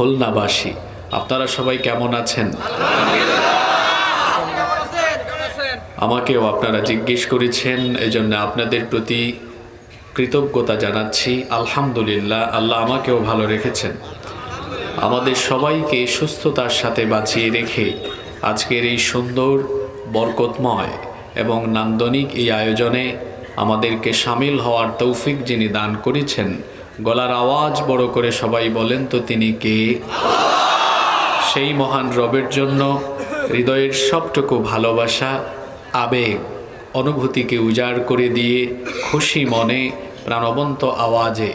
খুলনাবাসী, আপনারা সবাই কেমন আছেন? আমাকেও আপনারা জিজ্ঞেস করেছেন, এজন্য আপনাদের প্রতি কৃতজ্ঞতা জানাচ্ছি। আলহামদুলিল্লাহ, আল্লাহ আমাকেও ভালো রেখেছেন। আমাদের সবাইকে সুস্থতার সাথে বাঁচিয়ে রেখে আজকের এই সুন্দর, বরকতময় এবং নান্দনিক এই আয়োজনে আমাদেরকে সামিল হওয়ার তৌফিক যিনি দান করেছেন গলার আওয়াজ বড় করে সবাই বলেন, তো তিনি কে? সেই মহান রবের জন্য হৃদয়ের সবটুকু ভালোবাসা, আবেগ, অনুভূতিকে উজাড় করে দিয়ে খুশি মনে প্রাণবন্ত আওয়াজে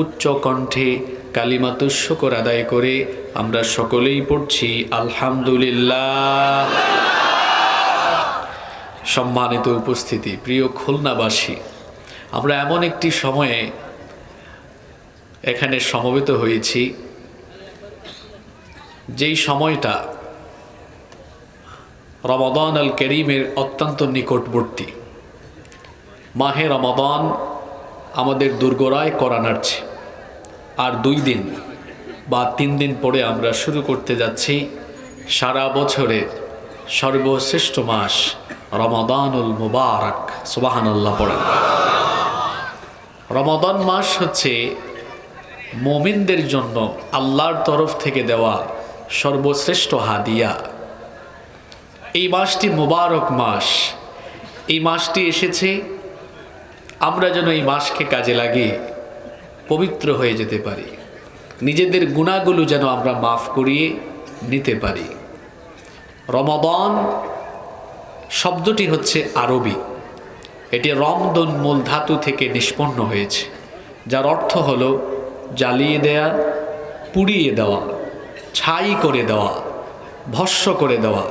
উচ্চ কণ্ঠে কালিমাতু শুকর আদায় করে আমরা সকলেই পড়ছি, আলহামদুলিল্লাহ। সম্মানিত উপস্থিতি, প্রিয় খুলনাবাসী, আমরা এমন একটি সময়ে এখানে সমবেত হয়েছি। যেই সময়টা রমাদান আল করিমের অত্যন্ত নিকটবর্তী। মাহে রমাদান আমাদের দুর্গরায় করা নাড়ছে আর দুই দিন বা তিন দিন পরে আমরা শুরু করতে যাচ্ছি সারা বছরের সর্বশ্রেষ্ঠ মাস রমাদানুল মুবারক। সুবাহান আল্লাহ পড়েন। রমাদান মাস হচ্ছে মোমিনদের জন্য আল্লাহর তরফ থেকে দেওয়া সর্বশ্রেষ্ঠ হাদিয়া। এই মাসটি মুবারক মাস। এই মাসটি এসেছে, আমরা যেন এই মাসকে কাজে লাগিয়ে পবিত্র হয়ে যেতে পারি। নিজেদের গুণাগুলো যেন আমরা মাফ করিয়ে নিতে পারি। রমাদান শব্দটি হচ্ছে আরবি। এটি রমদন মূল ধাতু থেকে নিষ্পন্ন হয়েছে, যার অর্থ হলো জ্বালিয়ে দেয়া, পুড়িয়ে দেওয়া, ছাই করে দেওয়া, ভস্য করে দেওয়া।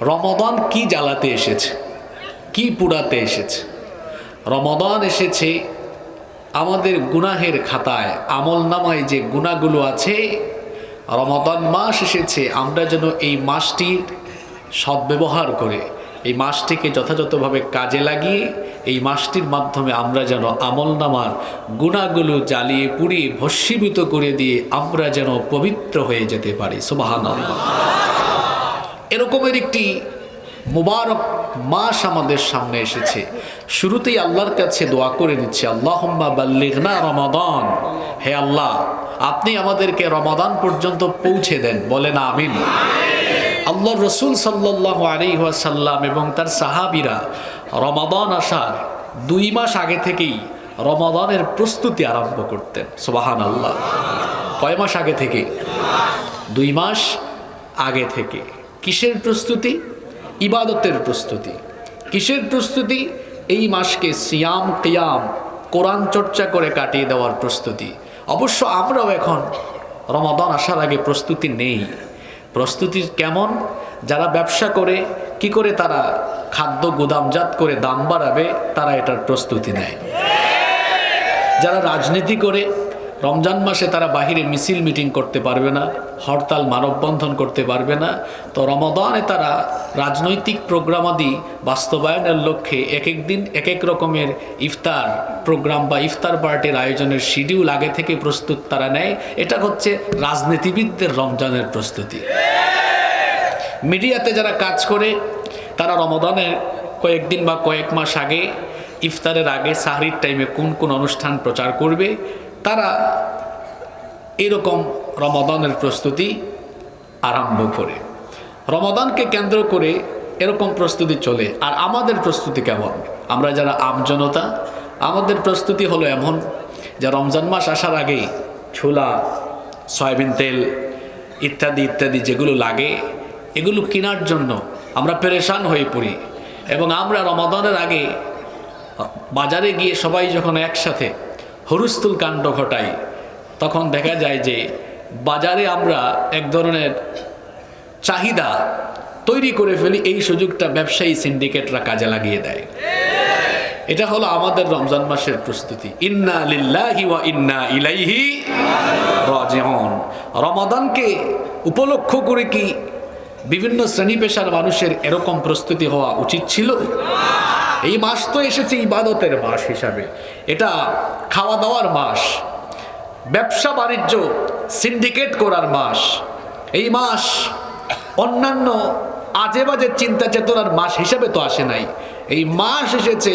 রমদান কি জ্বালাতে এসেছে? কি পুরাতে এসেছে? রমদান এসেছে আমাদের গুনাহের খাতায়, আমল নামায় যে গুণাগুলো আছে। রমাদান মাস এসেছে, আমরা যেন এই মাসটির সদ্ব্যবহার করে, এই মাসটিকে যথাযথভাবে কাজে লাগিয়ে এই মাসটির মাধ্যমে আমরা যেন আমল নামার গুণাগুলো জ্বালিয়ে পুড়িয়ে ভস্মীভূত করে দিয়ে আমরা যেন পবিত্র হয়ে যেতে পারি। সুবাহান এরকমের একটি মুবারক মাস আমাদের সামনে এসেছে। শুরুতেই আল্লাহর কাছে দোয়া করে নিচ্ছে আল্লাহ বাল্লিগনা রমাদান। হে আল্লাহ, আপনি আমাদেরকে রমাদান পর্যন্ত পৌঁছে দেন। বলেন আমিন। আল্লাহ রসুল সাল্লাহ আলিহাসাল্লাম এবং তার সাহাবিরা রমাদান আসার দুই মাস আগে থেকেই রমাদানের প্রস্তুতি আরম্ভ করতেন সোবাহান আল্লাহ কয় মাস আগে থেকে? দুই মাস আগে থেকে। কিসের প্রস্তুতি? ইবাদতের প্রস্তুতি। কিসের প্রস্তুতি? এই মাসকে সিয়াম, কিয়াম, কোরআন চর্চা করে কাটিয়ে দেওয়ার প্রস্তুতি। অবশ্য আমরাও এখন রমাদান আসার আগে প্রস্তুতি নেই। প্রস্তুতি কেমন? যারা ব্যবসা করে, কি করে তারা খাদ্য গুদামজাত করে দাম বাড়াবে, তারা এটার প্রস্তুতি নেয়। যারা রাজনীতি করে, রমজান মাসে তারা বাহিরে মিছিল মিটিং করতে পারবে না, হরতাল মানববন্ধন করতে পারবে না, তো রমদানে তারা রাজনৈতিক প্রোগ্রামাদি বাস্তবায়নের লক্ষ্যে এক এক দিন এক এক রকমের ইফতার প্রোগ্রাম বা ইফতার পার্টির আয়োজনের শিডিউল আগে থেকে প্রস্তুত তারা নেয়। এটা হচ্ছে রাজনীতিবিদদের রমজানের প্রস্তুতি। মিডিয়াতে যারা কাজ করে তারা রমদানের কয়েকদিন বা কয়েক মাস আগে, ইফতারের আগে সাহরির টাইমে কোন কোন অনুষ্ঠান প্রচার করবে, তারা এরকম রমাদানের প্রস্তুতি আরম্ভ করে। রমাদানকে কেন্দ্র করে এরকম প্রস্তুতি চলে। আর আমাদের প্রস্তুতি কেমন? আমরা যারা আমজনতা আমাদের প্রস্তুতি হলো এমন যে রমজান মাস আসার আগেই ছোলা, সয়াবিন তেল ইত্যাদি ইত্যাদি যেগুলো লাগে, এগুলো কেনার জন্য আমরা পেরেশান হয়ে পড়ি। এবং আমরা রমাদানের আগে বাজারে গিয়ে সবাই যখন একসাথে হরুস্তুল কাণ্ড ঘটাই, তখন দেখা যায় যে বাজারে আমরা এক ধরনের চাহিদা তৈরি করে ফেলি, এই সুযোগটা ব্যবসায়ী সিন্ডিকেটরা কাজে লাগিয়ে দেয়। এটা হলো আমাদের রমজান মাসের প্রস্তুতি। ইন্না লিল্লাহি ওয়া ইন্না ইলাইহি রাজিউন। রমাদানকে উপলক্ষ করে কি বিভিন্ন শ্রেণি পেশার মানুষের এরকম প্রস্তুতি হওয়া উচিত ছিল। এই মাস তো এসেছে ইবাদতের মাস হিসাবে। এটা খাওয়া দাওয়ার মাস, ব্যবসা বাণিজ্য সিন্ডিকেট করার মাস। এই মাস অন্যান্য আজে বাজে চিন্তা চেতনার মাস হিসাবে তো আসে নাই। এই মাস এসেছে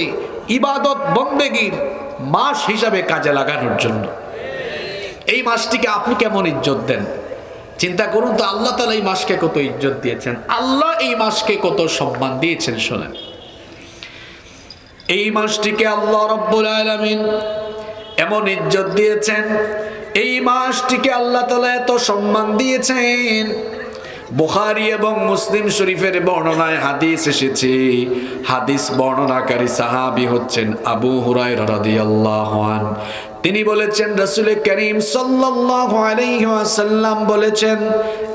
ইবাদত বন্দেগীর মাস হিসাবে কাজে লাগানোর জন্য। এই মাসটিকে আপনি কেমন ইজ্জত দেন? চিন্তা করুন তো, আল্লাহ তালা এই মাসকে কত ইজ্জত দিয়েছেন, আল্লাহ এই মাসকে কত সম্মান দিয়েছেন শোনেন। এই মাসটিকে আল্লাহ রব্বুল আলামিন এমন ইজ্জত দিয়েছেন, এই মাসটিকে আল্লাহ তালা এত সম্মান দিয়েছেন। বুখারি এবং মুসলিম শরীফের বর্ণনায় হাদিস এসেছে, হাদিস বর্ণনাকারী সাহাবি হচ্ছেন আবু হুরায় রাদিয়াল্লাহু আন তিনি বলেছেন রাসূল করিম ওয়াসাল্লাম বলেছেন,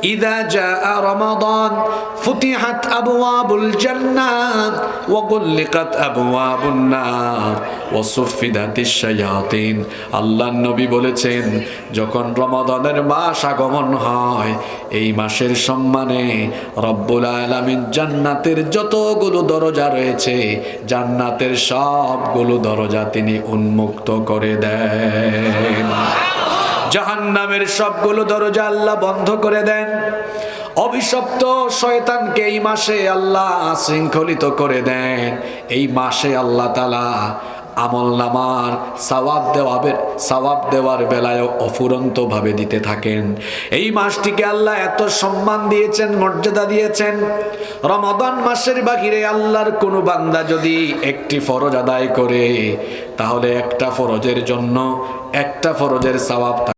ইদা জান্নাত নবী বলেছেন, যখন রমাদানের মাস আগমন হয়, এই মাসের সম্মানে রব্বুল আলামিন জান্নাতের যতগুলো দরজা রয়েছে, জান্নাতের সবগুলো দরজা তিনি উন্মুক্ত করে দেন জাহান্নামের সবগুলো দরজা আল্লাহ বন্ধ করে দেন। অভিশপ্ত শয়তানকে এই মাসে আল্লাহ শৃঙ্খলিত করে দেন। এই মাসে আল্লাহ তালা আমল নামার সওয়াব দেওয়াবে সওয়াব দেওয়ার বেলায় অফুরন্তভাবে দিতে থাকেন। এই মাসটিকে আল্লাহ এত সম্মান দিয়েছেন, মর্যাদা দিয়েছেন। রমাদান মাসের বাহিরে আল্লাহর কোনো বান্দা যদি একটি ফরজ আদায় করে, তাহলে একটা ফরজের জন্য একটা ফরজের সওয়াব